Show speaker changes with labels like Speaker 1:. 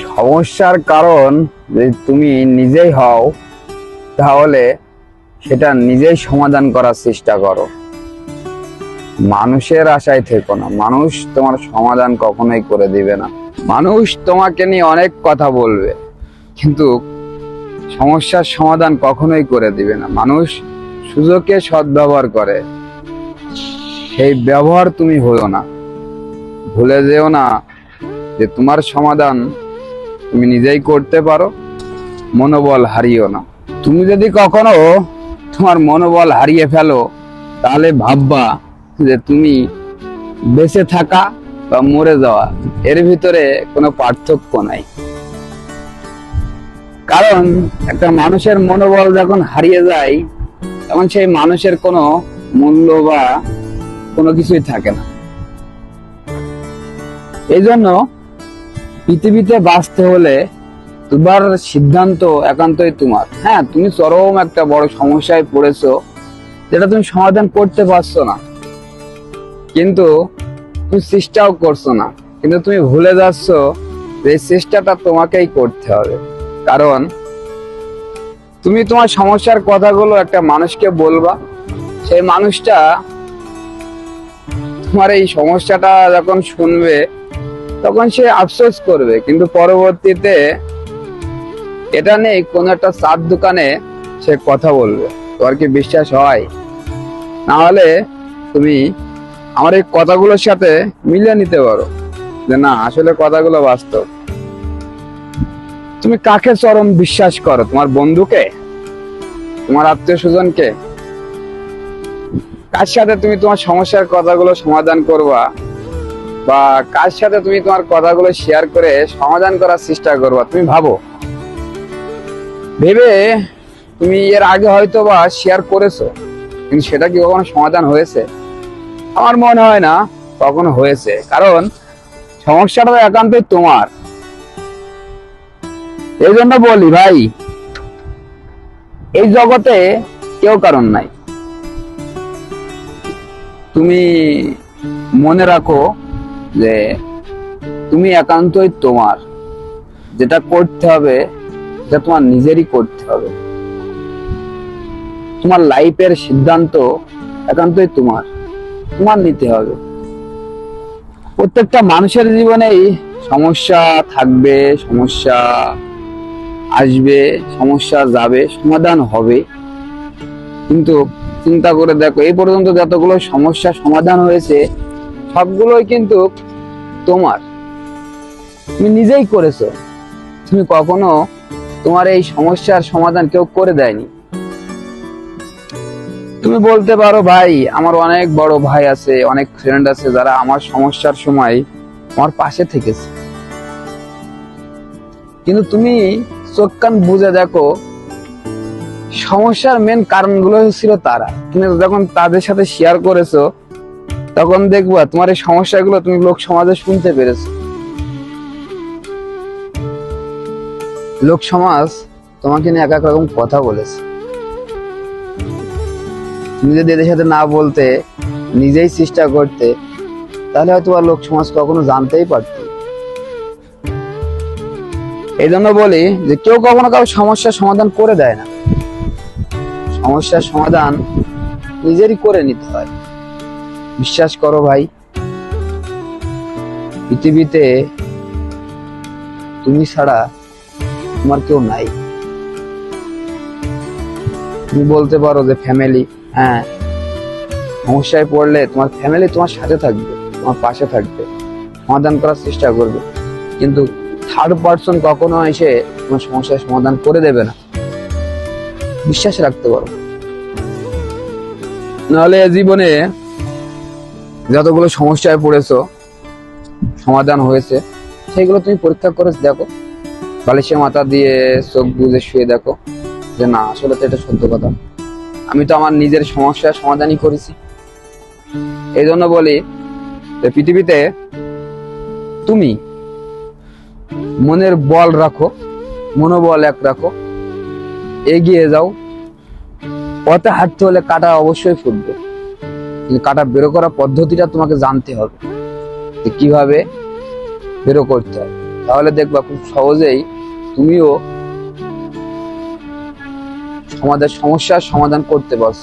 Speaker 1: সমস্যার কারণ যদি তুমি নিজেই হও, তাহলে সেটা নিজেই সমাধান করার চেষ্টা করো। মানুষের আশায় থেকো না। মানুষ তোমার সমাধান কখনোই করে দিবে না। মানুষ তোমাকে নিয়ে অনেক কথা বলবে, কিন্তু সমস্যার সমাধান কখনোই করে দিবে না। মানুষ সুযোগকে সদ্ব্যবহার করে। সেই ব্যবহার তুমি হলো না। ভুলে যেও না যে তোমার সমাধান তুমি নিজেই করতে পারো, মনোবল হারিও না। তুমি যদি কখনো তোমার মনোবল হারিয়ে ফেলো, তাহলে ভাববা যে তুমি বেঁচে থাকা বা মরে যাওয়া, এর ভিতরে কোনো পার্থক্য নাই। কারণ একটা মানুষের মনোবল যখন হারিয়ে যায়, তখন সেই মানুষের কোনো মূল্য বা কোনো কিছুই থাকে না। এই জন্য পৃথিবীতে বাঁচতে হলে তোমার সিদ্ধান্ত একান্তই তোমার। হ্যাঁ তুমি চরম একটা বড় সমস্যায় পড়েছো, যেটা তুমি সমাধান করতে পারছ না। কিন্তু তুমি চেষ্টাও করছ না। কিন্তু তুমি ভুলে যাচ্ছ যে চেষ্টাটা তোমাকেই করতে হবে। কারণ তুমি তোমার সমস্যার কথাগুলো একটা মানুষকে বলবা, সেই মানুষটা তোমার এই সমস্যাটা যখন শুনবে তখন সে আফসোস করবে, কিন্তু পরবর্তীতে এটা নেই, কোন একটা চার দোকানে সে কথা বলবে। তোমার কি বিশ্বাস হয়? না হলে তুমি আমার এই কথাগুলোর সাথে মিলিয়ে নিতে পারো। যে না, আসলে কথাগুলো বাস্তব। তুমি কাকে চরম বিশ্বাস করো? তোমার বন্ধুকে? তোমার আত্মীয় স্বজনকে? কার সাথে তুমি তোমার সমস্যার কথাগুলো সমাধান করবা? বা কার সাথে তুমি তোমার কথাগুলো শেয়ার করে সমাধান করার চেষ্টা করবা, তুমি ভাবো। ভেবে তুমি এর আগে হয়তো বা শেয়ার করেছ, কিন্তু সেটা কি কখনো সমাধান হয়েছে? আমার মনে হয় না, কখনো হয়েছে। কারণ সমস্যাটা একান্তই তোমার। এই জন্য বলি ভাই, এই জগতে কেউ কারণ নাই। তুমি মনে রাখো যে তুমি একান্তই তোমার। যেটা করতে হবে, সেটা তোমার নিজেরই করতে হবে। তোমার লাইফের সিদ্ধান্ত একান্তই তোমার। তোমার নিতে হবে। প্রত্যেকটা মানুষের জীবনেই সমস্যা থাকবে, সমস্যা আসবে, সমস্যা যাবে, সমাধান হবে। কিন্তু চিন্তা করে দেখো, এই পর্যন্ত যতগুলো সমস্যা সমাধান হয়েছে সবগুলোই কিন্তু তোমার। তুমি নিজেই করেছ। তুমি কখনো তোমার এই সমস্যার সমাধান কেউ করে দেয়নি। তুমি বলতে পারো, ভাই, আমার অনেক বড় ভাই আছে, অনেক ফ্রেন্ড আছে যারা আমার সমস্যার সময় আমার পাশে থেকেছে। কিন্তু তুমি চোখ কান বুঝে দেখো, সমস্যার মেন কারণগুলো ছিল তারা। তুমি যখন তাদের সাথে শেয়ার করেছ তখন দেখবা তোমার এই সমস্যাগুলো তুমি লোক সমাজে শুনতে পেরেছ। লোক সমাজ তোমাকে নিয়ে এক এক রকম কথা বলেছে। তুমি যদি এদের সাথে না বলতে, নিজেই চেষ্টা করতে, তাহলে হয়তো আর লোক সমাজ কখনো জানতেই পারত এই জন্য বলি যে কেউ কখনো কারও সমস্যার সমাধান করে দেয় না। সমস্যার সমাধান নিজেরই করে নিতে হয়। বিশ্বাস করো ভাই, পৃথিবীতে তুমি ছাড়া তোমার কেউ নাই। তুমি বলতে পারো যে ফ্যামিলি হ্যাঁ সমস্যায় পড়লে তোমার ফ্যামিলি তোমার সাথে থাকবে, তোমার পাশে থাকবে, সমাধান করার চেষ্টা করবে। কিন্তু থার্ড পার্সন কখনো এসে তোমার সমস্যার সমাধান করে দেবে না। বিশ্বাস রাখতে পারো। নাহলে জীবনে যতগুলো সমস্যায় পড়েছো, সমাধান হয়েছে, সেগুলো তুমি পরীক্ষা করে দেখো। বালিশের মাথা দিয়ে চোখ বুঝে শুয়ে দেখো যে না, আসলে তো এটা সত্য কথা। আমি তো আমার নিজের সমস্যার সমাধানই করেছি। এই জন্য বলি যে পৃথিবীতে তুমি মনের বল রাখো, মনোবল এক রাখো, এগিয়ে যাও। পথে হাঁটতে হলে কাটা অবশ্যই ফুটবে। কাটা বেরো করার পদ্ধতিটা তোমাকে জানতে হবে যে কীভাবে বেরো করতে হবে তাহলে দেখবা খুব সহজেই তুমিও আমাদের সমস্যার সমাধান করতে পারছ।